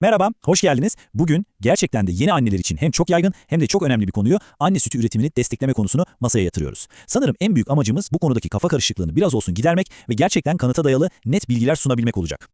Merhaba, hoş geldiniz. Bugün gerçekten de yeni anneler için hem çok yaygın hem de çok önemli bir konuyu anne sütü üretimini destekleme konusunu masaya yatırıyoruz. Sanırım en büyük amacımız bu konudaki kafa karışıklığını biraz olsun gidermek ve gerçekten kanıta dayalı net bilgiler sunabilmek olacak.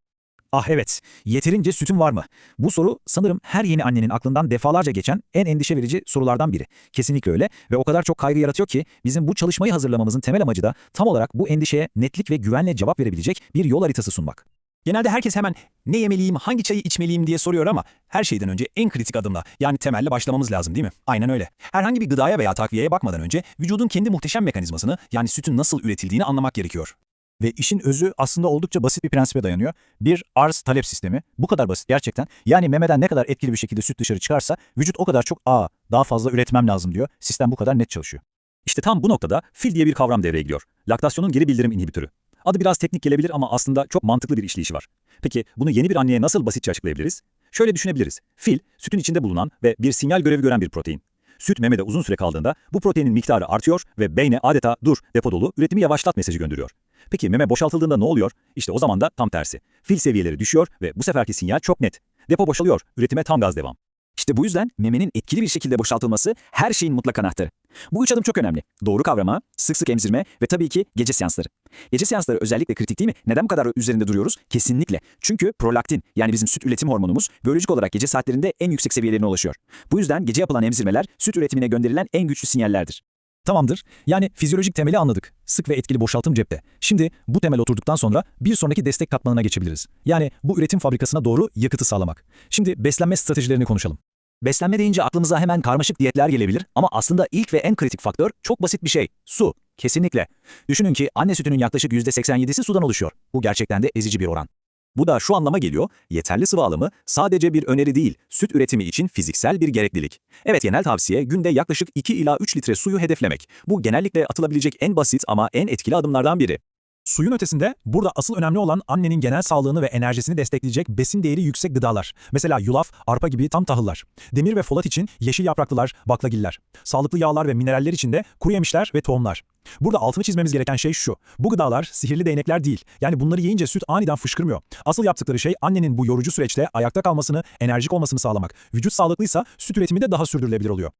Ah evet, yeterince sütüm var mı? Bu soru sanırım her yeni annenin aklından defalarca geçen en endişe verici sorulardan biri. Kesinlikle öyle ve o kadar çok kaygı yaratıyor ki bizim bu çalışmayı hazırlamamızın temel amacı da tam olarak bu endişeye netlik ve güvenle cevap verebilecek bir yol haritası sunmak. Genelde herkes hemen ne yemeliyim, hangi çayı içmeliyim diye soruyor ama her şeyden önce en kritik adımla yani temelle başlamamız lazım değil mi? Aynen öyle. Herhangi bir gıdaya veya takviyeye bakmadan önce vücudun kendi muhteşem mekanizmasını yani sütün nasıl üretildiğini anlamak gerekiyor. Ve işin özü aslında oldukça basit bir prensibe dayanıyor. Bir arz-talep sistemi. Bu kadar basit gerçekten. Yani memeden ne kadar etkili bir şekilde süt dışarı çıkarsa vücut o kadar çok aa daha fazla üretmem lazım diyor. Sistem bu kadar net çalışıyor. İşte tam bu noktada fil diye bir kavram devreye giriyor. Laktasyonun geri bildirim inhibitörü. Adı biraz teknik gelebilir ama aslında çok mantıklı bir işleyişi var. Peki bunu yeni bir anneye nasıl basitçe açıklayabiliriz? Şöyle düşünebiliriz. Fil, sütün içinde bulunan ve bir sinyal görevi gören bir protein. Süt memede uzun süre kaldığında bu proteinin miktarı artıyor ve beyne adeta dur, depo dolu, üretimi yavaşlat mesajı gönderiyor. Peki meme boşaltıldığında ne oluyor? İşte o zaman da tam tersi. Fil seviyeleri düşüyor ve bu seferki sinyal çok net. Depo boşalıyor, üretime tam gaz devam. İşte bu yüzden memenin etkili bir şekilde boşaltılması her şeyin mutlak anahtarı. Bu üç adım çok önemli. Doğru kavrama, sık sık emzirme ve tabii ki gece seansları. Gece seansları özellikle kritik değil mi? Neden bu kadar üzerinde duruyoruz? Kesinlikle. Çünkü prolaktin yani bizim süt üretim hormonumuz biyolojik olarak gece saatlerinde en yüksek seviyelerine ulaşıyor. Bu yüzden gece yapılan emzirmeler süt üretimine gönderilen en güçlü sinyallerdir. Tamamdır. Yani fizyolojik temeli anladık. Sık ve etkili boşaltım cepte. Şimdi bu temel oturduktan sonra bir sonraki destek katmanına geçebiliriz. Yani bu üretim fabrikasına doğru yakıtı sağlamak. Şimdi beslenme stratejilerini konuşalım. Beslenme deyince aklımıza hemen karmaşık diyetler gelebilir ama aslında ilk ve en kritik faktör çok basit bir şey. Su. Kesinlikle. Düşünün ki anne sütünün yaklaşık %87'si sudan oluşuyor. Bu gerçekten de ezici bir oran. Bu da şu anlama geliyor, yeterli sıvı alımı sadece bir öneri değil, süt üretimi için fiziksel bir gereklilik. Evet genel tavsiye günde yaklaşık 2 ila 3 litre suyu hedeflemek. Bu genellikle atılabilecek en basit ama en etkili adımlardan biri. Suyun ötesinde burada asıl önemli olan annenin genel sağlığını ve enerjisini destekleyecek besin değeri yüksek gıdalar. Mesela yulaf, arpa gibi tam tahıllar. Demir ve folat için yeşil yapraklılar, baklagiller. Sağlıklı yağlar ve mineraller için de kuru yemişler ve tohumlar. Burada altını çizmemiz gereken şey şu. Bu gıdalar sihirli değnekler değil. Yani bunları yiyince süt aniden fışkırmıyor. Asıl yaptıkları şey annenin bu yorucu süreçte ayakta kalmasını, enerjik olmasını sağlamak. Vücut sağlıklıysa süt üretimi de daha sürdürülebilir oluyor.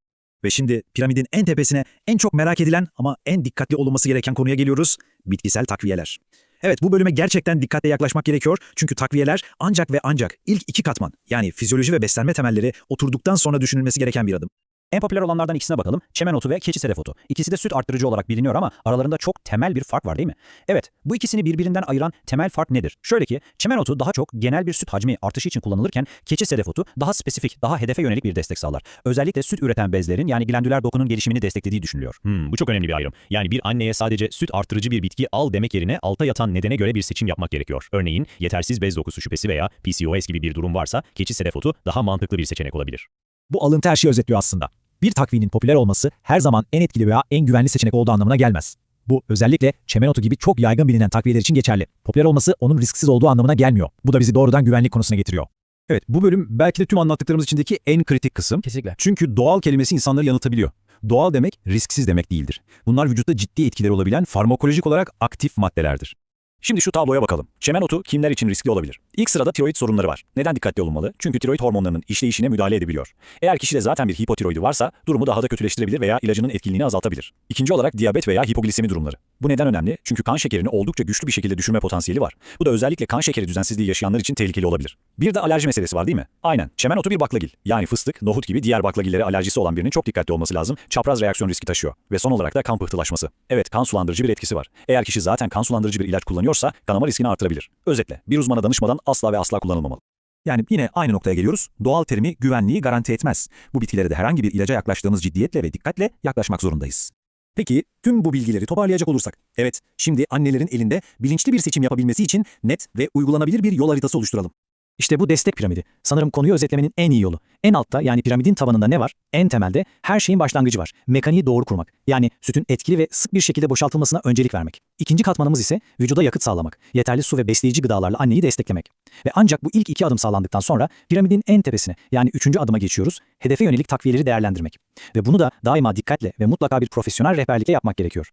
Ve şimdi piramidin en tepesine en çok merak edilen ama en dikkatli olunması gereken konuya geliyoruz. Bitkisel takviyeler. Evet bu bölüme gerçekten dikkatle yaklaşmak gerekiyor. Çünkü takviyeler ancak ve ancak ilk iki katman yani fizyoloji ve beslenme temelleri oturduktan sonra düşünülmesi gereken bir adım. En popüler olanlardan ikisine bakalım. Çemen otu ve keçi sedef otu. İkisi de süt arttırıcı olarak biliniyor ama aralarında çok temel bir fark var değil mi? Evet, bu ikisini birbirinden ayıran temel fark nedir? Şöyle ki, çemen otu daha çok genel bir süt hacmi artışı için kullanılırken keçi sedef otu daha spesifik, daha hedefe yönelik bir destek sağlar. Özellikle süt üreten bezlerin yani glandüler dokunun gelişimini desteklediği düşünülüyor. Hmm, bu çok önemli bir ayrım. Yani bir anneye sadece süt artırıcı bir bitki al demek yerine alta yatan nedene göre bir seçim yapmak gerekiyor. Örneğin yetersiz bez dokusu şüphesi veya PCOS gibi bir durum varsa keçi sedef otu daha mantıklı bir seçenek olabilir. Bu alıntı her şeyi özetliyor aslında. Bir takviyenin popüler olması her zaman en etkili veya en güvenli seçenek olduğu anlamına gelmez. Bu özellikle çemen otu gibi çok yaygın bilinen takviyeler için geçerli. Popüler olması onun risksiz olduğu anlamına gelmiyor. Bu da bizi doğrudan güvenlik konusuna getiriyor. Evet bu bölüm belki de tüm anlattıklarımız içindeki en kritik kısım. Kesinlikle. Çünkü doğal kelimesi insanları yanıltabiliyor. Doğal demek risksiz demek değildir. Bunlar vücutta ciddi etkileri olabilen farmakolojik olarak aktif maddelerdir. Şimdi şu tabloya bakalım. Çemen otu kimler için riskli olabilir? İlk sırada tiroid sorunları var. Neden dikkatli olunmalı? Çünkü tiroid hormonlarının işleyişine müdahale edebiliyor. Eğer kişide zaten bir hipotiroidi varsa durumu daha da kötüleştirebilir veya ilacının etkinliğini azaltabilir. İkinci olarak diyabet veya hipoglisemi durumları. Bu neden önemli? Çünkü kan şekerini oldukça güçlü bir şekilde düşürme potansiyeli var. Bu da özellikle kan şekeri düzensizliği yaşayanlar için tehlikeli olabilir. Bir de alerji meselesi var değil mi? Aynen. Çemen otu bir baklagil. Yani fıstık, nohut gibi diğer baklagillere alerjisi olan birinin çok dikkatli olması lazım. Çapraz reaksiyon riski taşıyor. Ve son olarak da kan pıhtılaşması. Evet kan sulandırıcı bir etkisi var. Eğer kişi zaten kan sulandırıcı bir ilaç kullanıyorsa kanama riskini artırabilir. Özetle bir uzmana danışmadan asla ve asla kullanılmamalı. Yani yine aynı noktaya geliyoruz. Doğal terimi güvenliği garanti etmez. Bu bitkilere de herhangi bir ilaca yaklaştığımız ciddiyetle ve dikkatle yaklaşmak zorundayız. Peki tüm bu bilgileri toparlayacak olursak, evet şimdi annelerin elinde bilinçli bir seçim yapabilmesi için net ve uygulanabilir bir yol haritası oluşturalım. İşte bu destek piramidi. Sanırım konuyu özetlemenin en iyi yolu. En altta yani piramidin tabanında ne var? En temelde her şeyin başlangıcı var. Mekaniği doğru kurmak. Yani sütün etkili ve sık bir şekilde boşaltılmasına öncelik vermek. İkinci katmanımız ise vücuda yakıt sağlamak. Yeterli su ve besleyici gıdalarla anneyi desteklemek. Ve ancak bu ilk iki adım sağlandıktan sonra piramidin en tepesine yani üçüncü adıma geçiyoruz. Hedefe yönelik takviyeleri değerlendirmek. Ve bunu da daima dikkatle ve mutlaka bir profesyonel rehberlikle yapmak gerekiyor.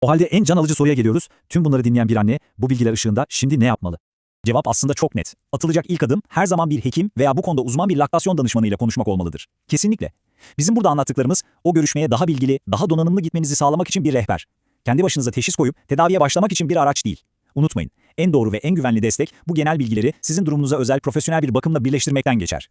O halde en can alıcı soruya geliyoruz. Tüm bunları dinleyen bir anne bu bilgiler ışığında şimdi ne yapmalı? Cevap aslında çok net. Atılacak ilk adım her zaman bir hekim veya bu konuda uzman bir laktasyon danışmanıyla konuşmak olmalıdır. Kesinlikle. Bizim burada anlattıklarımız o görüşmeye daha bilgili, daha donanımlı gitmenizi sağlamak için bir rehber. Kendi başınıza teşhis koyup tedaviye başlamak için bir araç değil. Unutmayın, en doğru ve en güvenli destek bu genel bilgileri sizin durumunuza özel profesyonel bir bakımla birleştirmekten geçer.